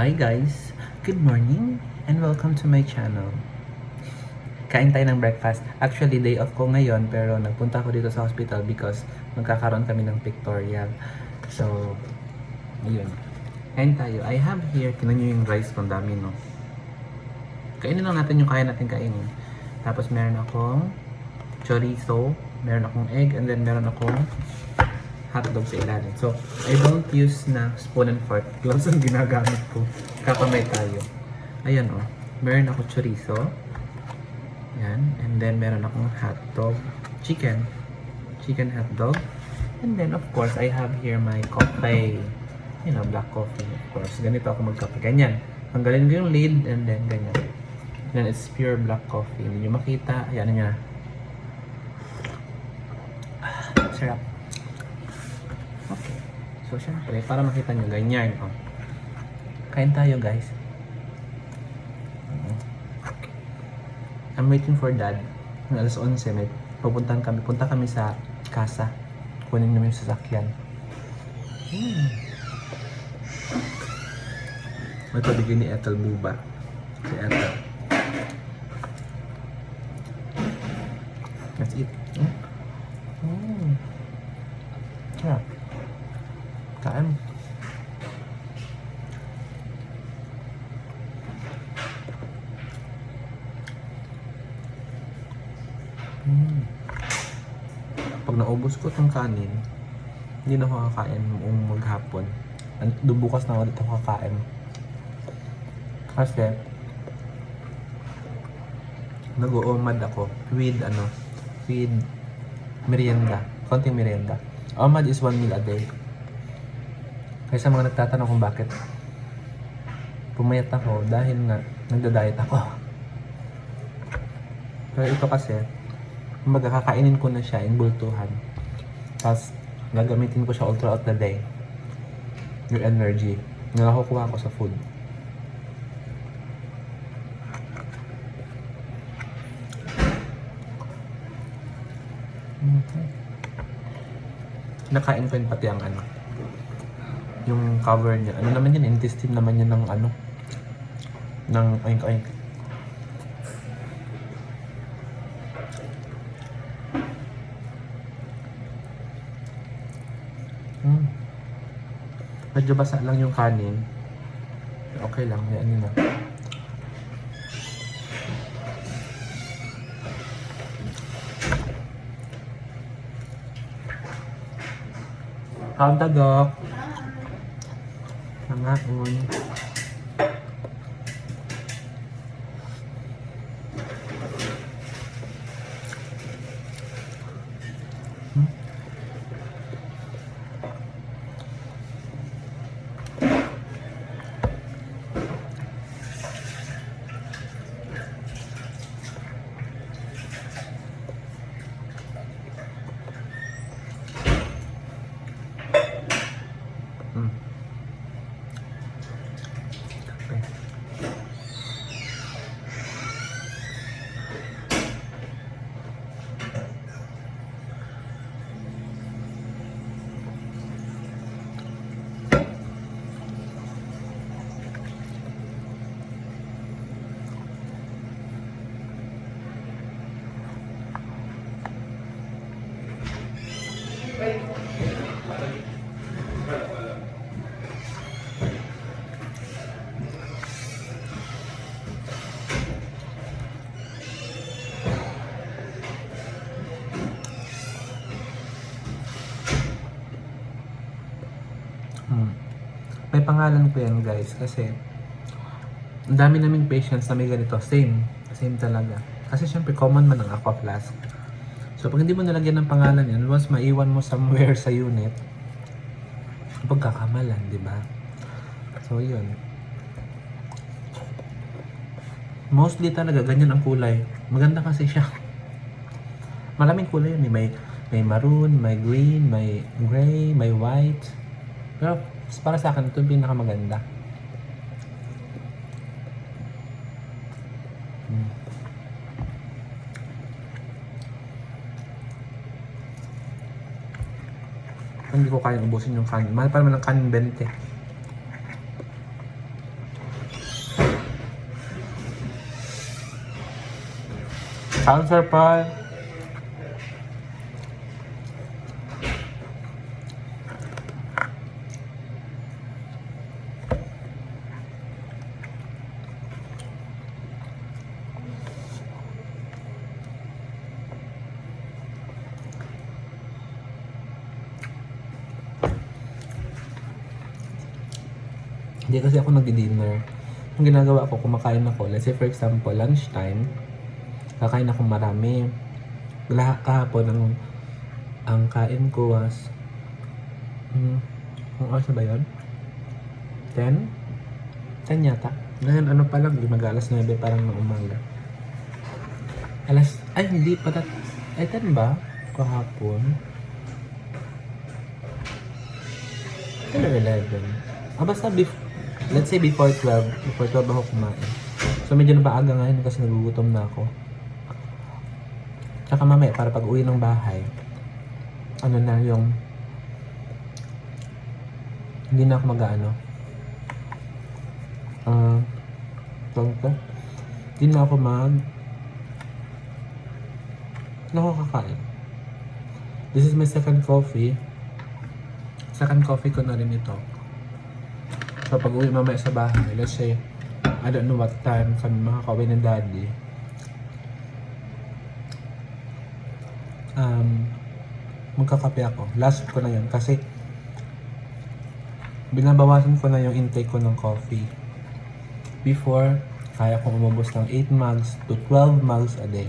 Hi guys! Good morning and welcome to my channel. Kain tayo ng breakfast. Actually, day off ko ngayon pero nagpunta ako dito sa hospital because magkakaroon kami ng pictorial. So, yun. Kain tayo. I have here, kinan nyo yung rice kung dami, no? Kainin lang natin yung kaya natin kainin. Tapos meron akong chorizo, meron akong egg, and then meron akong hotdog sa ilalim. So, I don't use na spoon and fork. Gloves ang ginagamit ko. Kakamay tayo. Ayan o. Oh. Meron ako chorizo. Yan. And then, meron akong hotdog. Chicken. Chicken hotdog. And then, of course, I have here my coffee. You know, black coffee, of course. Ganito ako magkape. Ganyan. Tanggalin ko yung lid and then ganyan. Then, it's pure black coffee. Hindi nyo makita. Ayan niya. Sarap. So, syempre, para makita nyo, ganyan. Oh. Kain tayo, guys. Mm. I'm waiting for dad. Ng alas 11, may pupuntahan kami. Punta kami sa casa. Kunin namin yung sasakyan. Hmm. May pabigay ni Ethel Buba. Si Ethel. Let's eat. Mm. Pag naubos ko tong kanin, hindi na ako kakain um maghapon. Doon bukas na ulit ako kakain. Kasi, nag-uumad ako with ano, with merienda. Konting merienda. Umad is one meal a day. Kaya sa mga nagtatanong kung bakit pumayat ako dahil nga nagda-diet ako. Pero ito kasi, kumbaga kakainin ko na siya in bultuhan. Tapos, gagamitin ko siya all throughout the day. Yung energy na nakukuha ko sa food. Mhm. Nakain ko yun pati ang ano. Yung cover niya. Ano naman yun? Intestine naman yun ng ano. Ng oink oink. Medyo basa lang yung kanin. Okay lang. Yan yun na. How'd the dog? Nangaon. Hmm. May pangalan ko yan guys kasi ang dami naming patients na may ganito. Same. Same talaga. Kasi syempre common man ang aqua flask. So pag hindi mo nalagyan ng pangalan yan, once maiwan mo somewhere sa unit, pagkakamalan, di ba? So yun. Mostly talaga ganyan ang kulay. Maganda kasi siya. Maraming kulay yun. May, may maroon, may green, may gray, may white. Pero para sa akin, ito yung pinakamaganda. Mm. hindi ko kaya ubusin yung kanin. Mahal pa naman ang kanin 20. Cancer pie. Hindi kasi ako nag-dinner. Ang ginagawa ko, kumakain ako. Let's say for example, lunchtime, kakain ako marami. Lahat kahapon, ang, ang kain ko was, hmm, ang oras na ba yun? 10? 10 yata. Ngayon, ano pa lang, di mag-alas 9, parang ng umaga. Alas, ay hindi pa dat, ay 10 ba? Kahapon. 10 or 11. Ah, basta bef- let's say before 12. Before 12 ako kumain. So medyo napaaga ngayon kasi nagugutom na ako. Tsaka mamaya, para pag uwi ng bahay, ano na yung hindi na ako mag-ano. Ah, tawag ko? Hindi na ako mag Hindi na ako kakain. This is my second coffee. Second coffee ko na rin ito. So pag uwi mamaya sa bahay, let's say, I don't know what time kami makakauwi ng daddy. Um, magkakape ako. Last ko na yun kasi binabawasan ko na yung intake ko ng coffee. Before, kaya kong umubos ng 8 mugs to 12 mugs a day.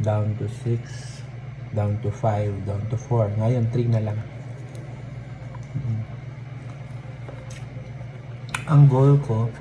Down to 6, down to 5, down to 4. Ngayon, 3 na lang. Mm. Ang goal ko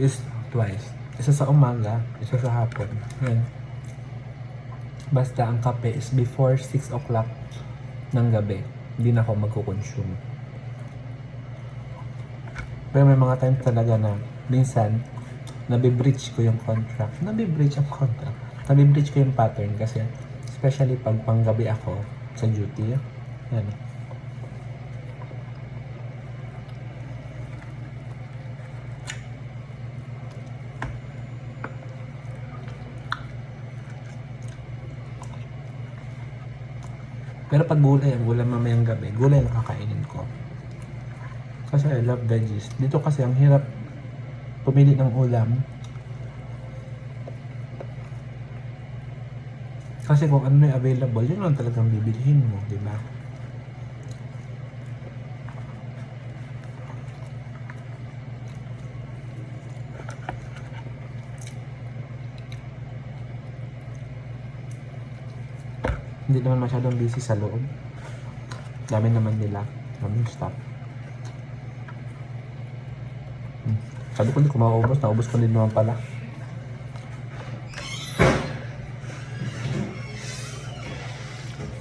is twice. Isa sa umaga, isa sa hapon. Yan. Basta ang kape is before 6 o'clock ng gabi. Hindi na ako magkukonsume. Pero may mga times talaga na minsan, nabibreach ko yung contract. Nabibreach ang contract. Nabibreach ko yung pattern kasi especially pag panggabi ako sa duty. Yan. Pero pag gulay, ang gulay mamayang gabi, gulay ang kakainin ko. Kasi I love veggies. Dito kasi ang hirap pumili ng ulam. Kasi kung ano yung available, yun lang talagang bibilhin mo, di ba? Hindi naman masyadong busy sa loob. Dami naman nila. Daming staff. Hmm. Sabi ko hindi ko mauubos. Naubos ko din naman pala.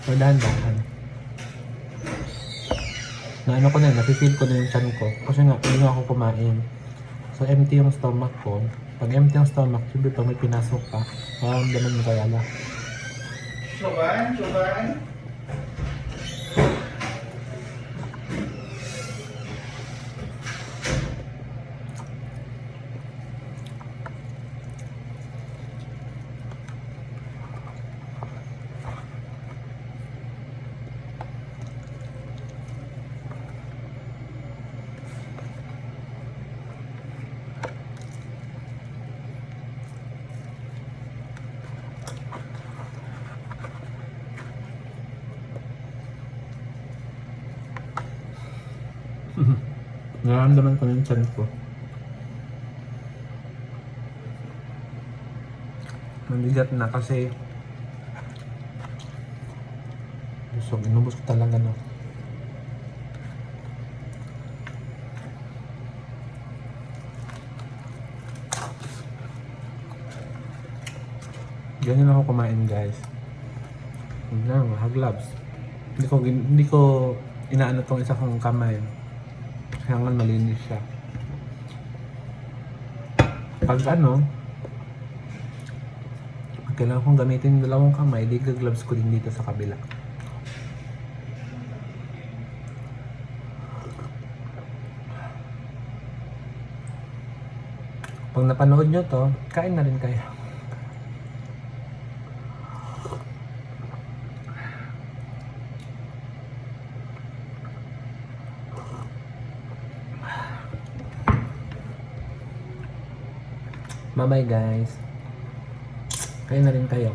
So, dahan-dahan. Na ano ko na, nafe-feel ko na yung chan ko. Kasi nga, hindi nga ako kumain. So, empty yung stomach ko. Pag empty yung stomach, siyempre pag may pinasok ka, mararamdaman mo kaya na. 小白，小白。Nararamdaman ko na yung chan ko. Mabigat na kasi busog. Inubos ko talaga na. Ganyan ako kumain guys. Huwag na, hag gloves. Hindi ko, hindi ko inaano tong isa kong kamay. Kailangan malinis siya. Pag ano, kailangan kong gamitin yung dalawang kamay, di gloves ko din dito sa kabila. Pag napanood nyo to, kain na rin kayo. Bye-bye guys. Kayo na rin kayo.